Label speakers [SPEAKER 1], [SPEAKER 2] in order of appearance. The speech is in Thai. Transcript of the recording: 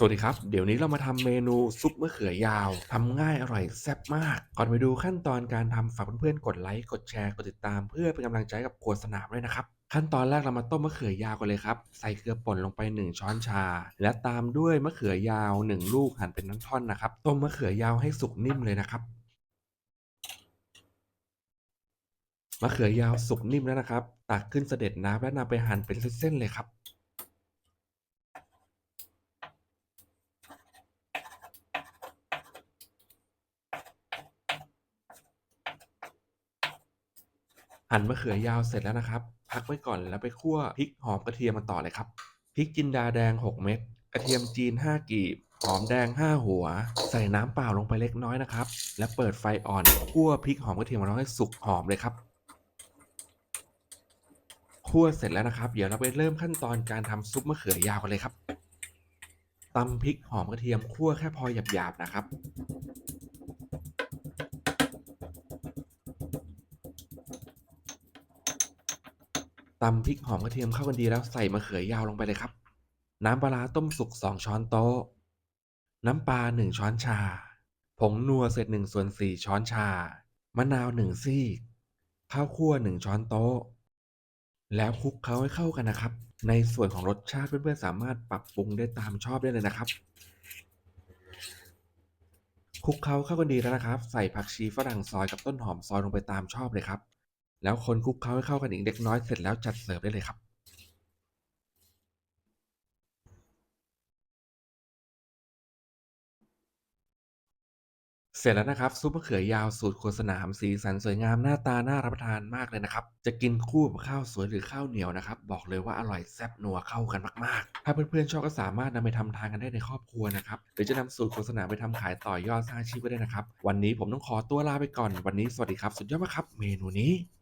[SPEAKER 1] สวัสดีครับ เดี๋ยวนี้เรามาทำเมนูซุปมะเขือยาวทำง่ายอร่อยแซ่บมาก ก่อนไปดูขั้นตอนการทำฝากเพื่อนๆกดไลค์กดแชร์กดติดตามเพื่อเป็นกำลังใจกับครัวสนามด้วยนะครับ ขั้นตอนแรกเรามาต้มมะเขือยาวกันเลยครับ ใส่เกลือป่นลงไป 1 ช้อนชา และตามด้วยมะเขือยาว 1 ลูกหั่นเป็นท่อนๆนะครับ ต้มมะเขือยาวให้สุกนิ่มเลยนะครับมะเขือยาวสุกนิ่มแล้วนะครับ ตักขึ้นเสด็จน้ำและนำไปหั่นเป็นเส้นๆเลยครับ หั่นมะเขือยาวเสร็จแล้วนะครับ พักไว้ก่อนแล้วไปคั่วพริกหอมกระเทียมมาต่อเลยครับพริกจินดาแดง 6 เม็ดกระเทียมจีน 5 กีบหอมแดง 5 หัว ใส่น้ำเปล่าลงไปเล็กน้อยนะครับ และเปิดไฟอ่อนคั่วพริกหอมกระเทียมของเราให้สุกหอมเลยครับคั่วเสร็จแล้วนะครับ เดี๋ยวเราไปเริ่มขั้นตอนการทำซุปมะเขือยาวกันเลยครับตำพริกหอมกระเทียมคั่วแค่พอหยาบๆนะครับ ตำพริกหอมกระเทียมเข้ากันดีแล้วใส่มะเขือยาวลงไปเลยครับ น้ำปลาต้มสุก2ช้อนโต๊ะ น้ำปลา1ช้อนชา ผงนัวเศษ1ส่วน4ช้อนชา มะนาว1ซีก ข้าวคั่ว1ช้อนโต๊ะ แล้วคลุกเคล้าให้เข้ากันนะครับ ในส่วนของรสชาติเพื่อนๆสามารถปรับปรุงได้ตามชอบได้เลยนะครับคลุกเคล้าเข้ากันดีแล้วนะครับ ใส่ผักชีฝรั่งซอยกับต้นหอมซอยลงไปตามชอบเลยครับ แล้วคนคลุกเคล้าให้เข้ากันอีกเล็กน้อยเสร็จแล้วจัดเสิร์ฟได้เลยครับ เสร็จแล้วนะครับซุปมะเขือยาวสูตรครัวสนามสีสันสวยงามหน้าตาน่ารับประทานมากเลยนะครับ จะกินคู่กับข้าวสวยหรือข้าวเหนียวนะครับ บอกเลยว่าอร่อยแซ่บนัวเข้ากันมากๆ ถ้าเพื่อนๆชอบก็สามารถนำไปทำทานกันได้ในครอบครัวนะครับหรือจะนำสูตรครัวสนามไปทำขายต่อยอดสร้างอาชีพก็ได้นะครับ วันนี้ผมต้องขอตัวลาไปก่อนวันนี้สวัสดีครับ สุดยอดมากครับ เมนูนี้